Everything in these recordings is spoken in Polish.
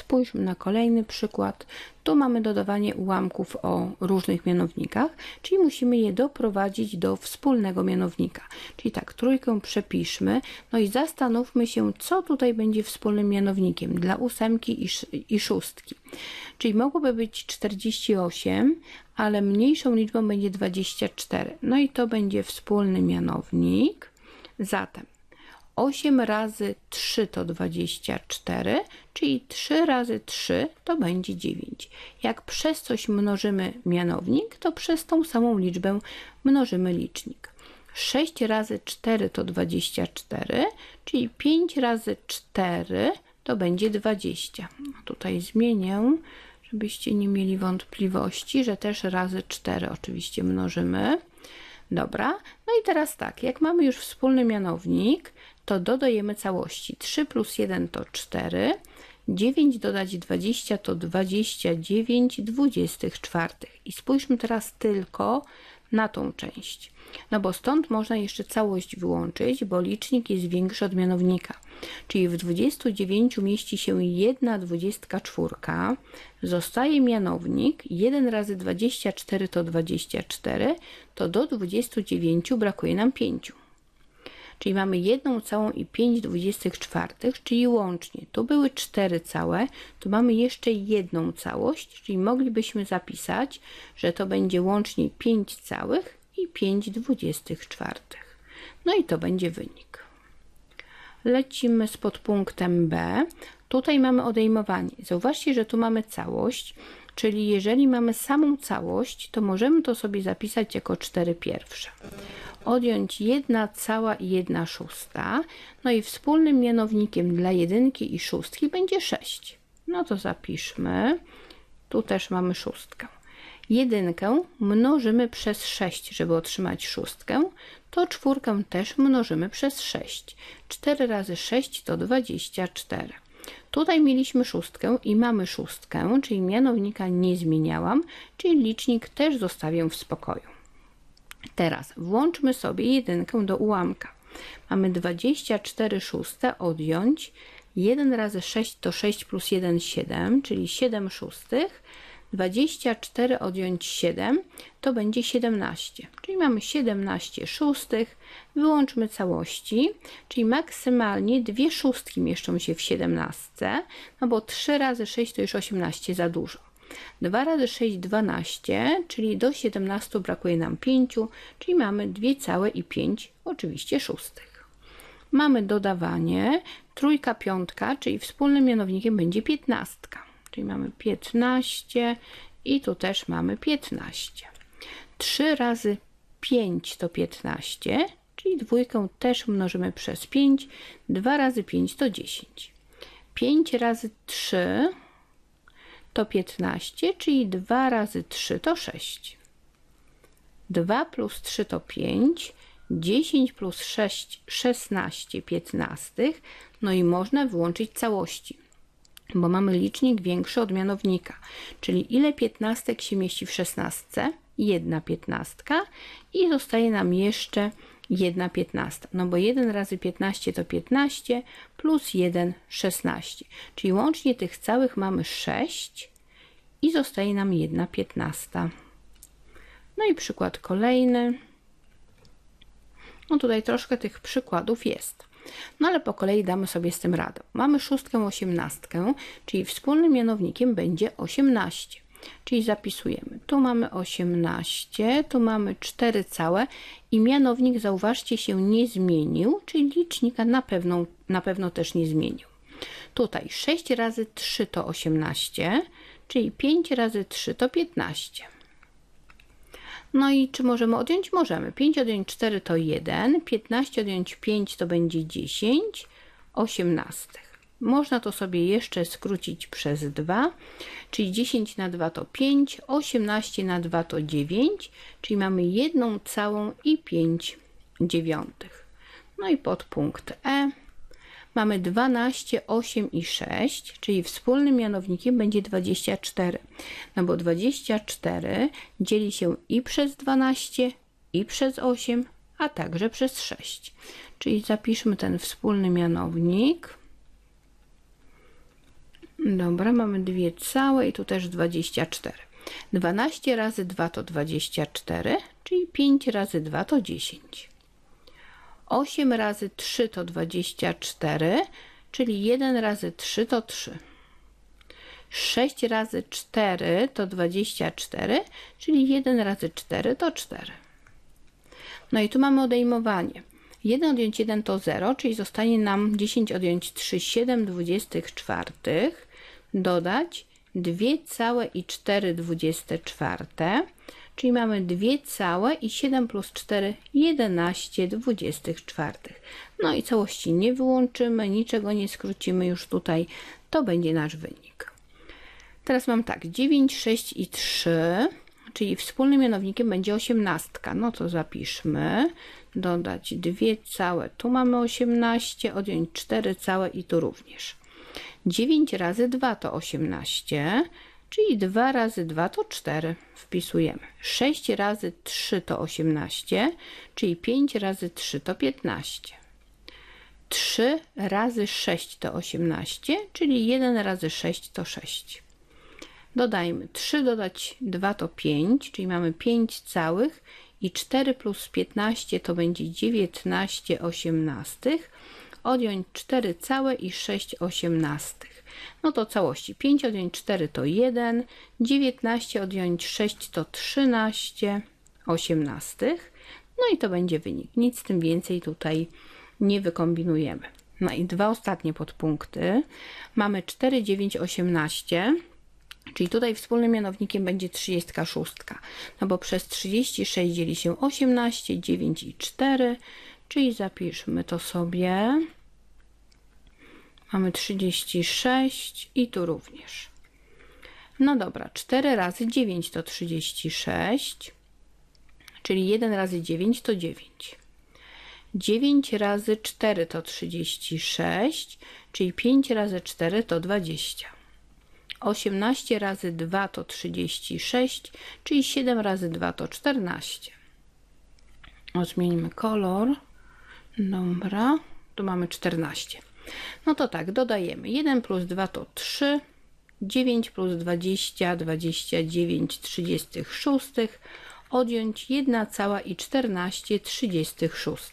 Spójrzmy na kolejny przykład. Tu mamy dodawanie ułamków o różnych mianownikach, czyli musimy je doprowadzić do wspólnego mianownika. Czyli tak, trójkę przepiszmy, no i zastanówmy się, co tutaj będzie wspólnym mianownikiem dla ósemki i, i szóstki. Czyli mogłoby być 48, ale mniejszą liczbą będzie 24. No i to będzie wspólny mianownik. Zatem 8 razy 3 to 24, czyli 3 razy 3 to będzie 9. Jak przez coś mnożymy mianownik, to przez tą samą liczbę mnożymy licznik. 6 razy 4 to 24, czyli 5 razy 4 to będzie 20. Tutaj zmienię, żebyście nie mieli wątpliwości, że też razy 4 oczywiście mnożymy. Dobra, no i teraz tak, jak mamy już wspólny mianownik, to dodajemy całości. 3 plus 1 to 4, 9 dodać 20 to 29 24. I spójrzmy teraz tylko na tą część. No bo stąd można jeszcze całość wyłączyć, bo licznik jest większy od mianownika. Czyli w 29 mieści się 1 24, zostaje mianownik, 1 razy 24 to 24, to do 29 brakuje nam 5. Czyli mamy jedną całą i 5 dwudziestych czwartych, czyli łącznie. Tu były 4 całe, tu mamy jeszcze jedną całość, czyli moglibyśmy zapisać, że to będzie łącznie 5 całych i 5 dwudziestych czwartych. No i to będzie wynik. Lecimy z podpunktem B. Tutaj mamy odejmowanie. Zauważcie, że tu mamy całość, czyli jeżeli mamy samą całość, to możemy to sobie zapisać jako 4 pierwsze odjąć 1 cała i 1 szósta. No i wspólnym mianownikiem dla jedynki i szóstki będzie 6. No to zapiszmy. Tu też mamy szóstkę. Jedynkę mnożymy przez 6, żeby otrzymać szóstkę, to czwórkę też mnożymy przez 6. 4 razy 6 to 24. Tutaj mieliśmy szóstkę i mamy szóstkę, czyli mianownika nie zmieniałam, czyli licznik też zostawię w spokoju. Teraz włączmy sobie jedynkę do ułamka. Mamy 24 szóste odjąć 1 razy 6 to 6 plus 1 7, czyli 7 szóstych. 24 odjąć 7 to będzie 17, czyli mamy 17 szóstych. Wyłączmy całości, czyli maksymalnie dwie szóstki mieszczą się w 17, no bo 3 razy 6 to już 18 za dużo. 2 razy 6 12, czyli do 17 brakuje nam 5, czyli mamy 2 całe i 5 oczywiście szóstych. Mamy dodawanie, trójka, piątka, czyli wspólnym mianownikiem będzie 15. Czyli mamy 15 i tu też mamy 15. 3 razy 5 to 15, czyli dwójkę też mnożymy przez 5. 2 razy 5 to 10. 5 razy 3 to 15, czyli 2 razy 3 to 6. 2 plus 3 to 5, 10 plus 6, 16 piętnastych, no i można wyłączyć całości, bo mamy licznik większy od mianownika, czyli ile piętnastek się mieści w 16? Jedna piętnastka i zostaje nam jeszcze jedna piętnasta, no bo 1 razy 15 to 15 plus 1 16, czyli łącznie tych całych mamy 6 i zostaje nam jedna piętnasta. No i przykład kolejny. No tutaj troszkę tych przykładów jest. No ale po kolei damy sobie z tym radę. Mamy szóstkę, osiemnastkę, czyli wspólnym mianownikiem będzie 18. Czyli zapisujemy. Tu mamy 18, tu mamy 4 całe i mianownik, zauważcie, się nie zmienił, czyli licznika na pewno, na pewno też nie zmienił. Tutaj 6 razy 3 to 18, czyli 5 razy 3 to 15. No i czy możemy odjąć? Możemy. 5 odjąć 4 to 1, 15 odjąć 5 to będzie 10, 18. Można to sobie jeszcze skrócić przez 2, czyli 10 na 2 to 5, 18 na 2 to 9, czyli mamy jedną całą i 5 dziewiątych. No i podpunkt E mamy 12, 8 i 6, czyli wspólnym mianownikiem będzie 24. No bo 24 dzieli się i przez 12, i przez 8, a także przez 6. Czyli zapiszmy ten wspólny mianownik. Dobra, mamy dwie całe i tu też 24. 12 razy 2 to 24, czyli 5 razy 2 to 10. 8 razy 3 to 24, czyli 1 razy 3 to 3. 6 razy 4 to 24, czyli 1 razy 4 to 4. No i tu mamy odejmowanie. 1 odjąć 1 to 0, czyli zostanie nam 10 odjąć 3, 7 24, dodać 2 całe i 4 24, czyli mamy 2 całe i 7 plus 4, 11 24. No i całości nie wyłączymy, niczego nie skrócimy już tutaj, to będzie nasz wynik. Teraz mam tak, 9, 6 i 3, czyli wspólnym mianownikiem będzie 18. No to zapiszmy, dodać 2 całe, tu mamy 18, odjąć 4 całe i tu również. 9 razy 2 to 18, czyli 2 razy 2 to 4. Wpisujemy. 6 razy 3 to 18, czyli 5 razy 3 to 15. 3 razy 6 to 18, czyli 1 razy 6 to 6. Dodajmy 3 dodać 2 to 5, czyli mamy 5 całych i 4 plus 15 to będzie 19 osiemnastych. Odjąć 4 całe i 6 osiemnastych. No to całości 5 odjąć 4 to 1, 19 odjąć 6 to 13 osiemnastych. No i to będzie wynik. Nic tym więcej tutaj nie wykombinujemy. No i dwa ostatnie podpunkty. Mamy 4, 9, 18 Czyli tutaj wspólnym mianownikiem będzie 36, no bo przez 36 dzieli się 18, 9 i 4, czyli zapiszmy to sobie. Mamy 36 i tu również. No dobra, 4 razy 9 to 36, czyli 1 razy 9 to 9. 9 razy 4 to 36, czyli 5 razy 4 to 20. 18 razy 2 to 36, czyli 7 razy 2 to 14. O, zmieńmy kolor. Dobra, tu mamy 14. No to tak, dodajemy 1 plus 2 to 3, 9 plus 20, 29 36, odjąć 1 cała i 14 36.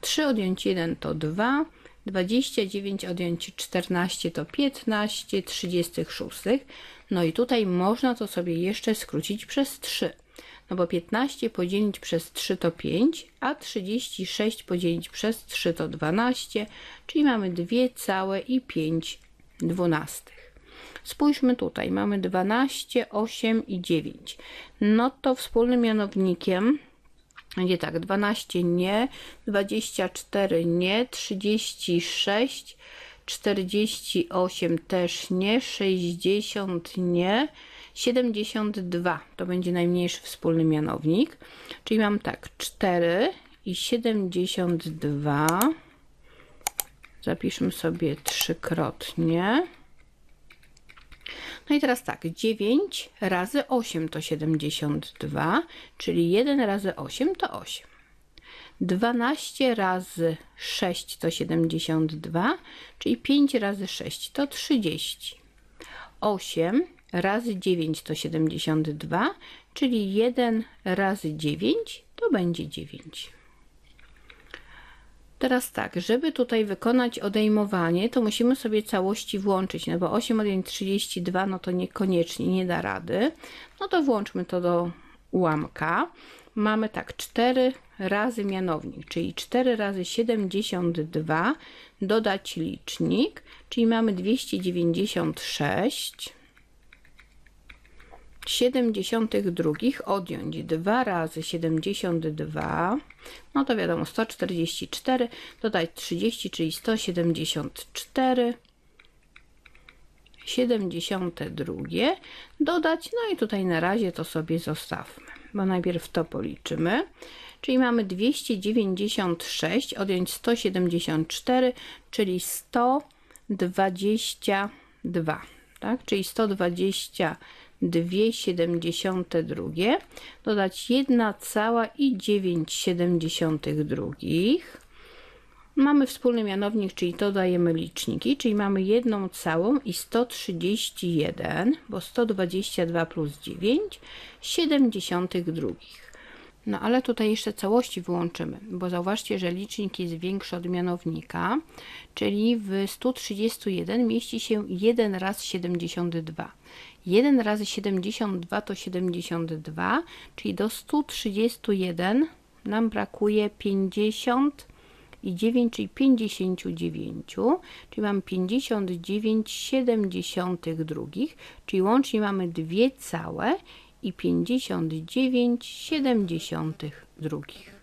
3 odjąć 1 to 2, 29 odjąć 14 to 15 36. No i tutaj można to sobie jeszcze skrócić przez 3. No bo 15 podzielić przez 3 to 5, a 36 podzielić przez 3 to 12, czyli mamy 2 całe i 5 dwunastych. Spójrzmy tutaj, mamy 12, 8 i 9. No to wspólnym mianownikiem będzie tak, 12 nie, 24 nie, 36, 48 też nie, 60 nie, 72 to będzie najmniejszy wspólny mianownik. Czyli mam tak, 4 i 72. Zapiszmy sobie trzykrotnie. No i teraz tak, 9 razy 8 to 72, czyli 1 razy 8 to 8. 12 razy 6 to 72, czyli 5 razy 6 to 30. 8 razy 9 to 72, czyli 1 razy 9 to będzie 9. Teraz tak, żeby tutaj wykonać odejmowanie, to musimy sobie całości włączyć, no bo 8 odjąć 32, no to niekoniecznie nie da rady. No to włączmy to do ułamka. Mamy tak, 4 razy mianownik, czyli 4 razy 72, dodać licznik, czyli mamy 296 72 odjąć 2 razy 72, no to wiadomo 144, dodać 30, czyli 174, 72, dodać, no i tutaj na razie to sobie zostawmy, bo najpierw to policzymy. Czyli mamy 296 odjąć 174, czyli 122, tak? Czyli 122 2,72 dodać 1 cała i 9,72 Mamy wspólny mianownik, czyli to dajemy liczniki, czyli mamy jedną całą i 131, bo 122 plus 9, 72. No ale tutaj jeszcze całości wyłączymy, bo zauważcie, że licznik jest większy od mianownika, czyli w 131 mieści się 1 raz 72. 1 razy 72 to 72, czyli do 131 nam brakuje 50 i 9, czyli 59, czyli mamy 59 72, czyli łącznie mamy dwie całe i 59 72.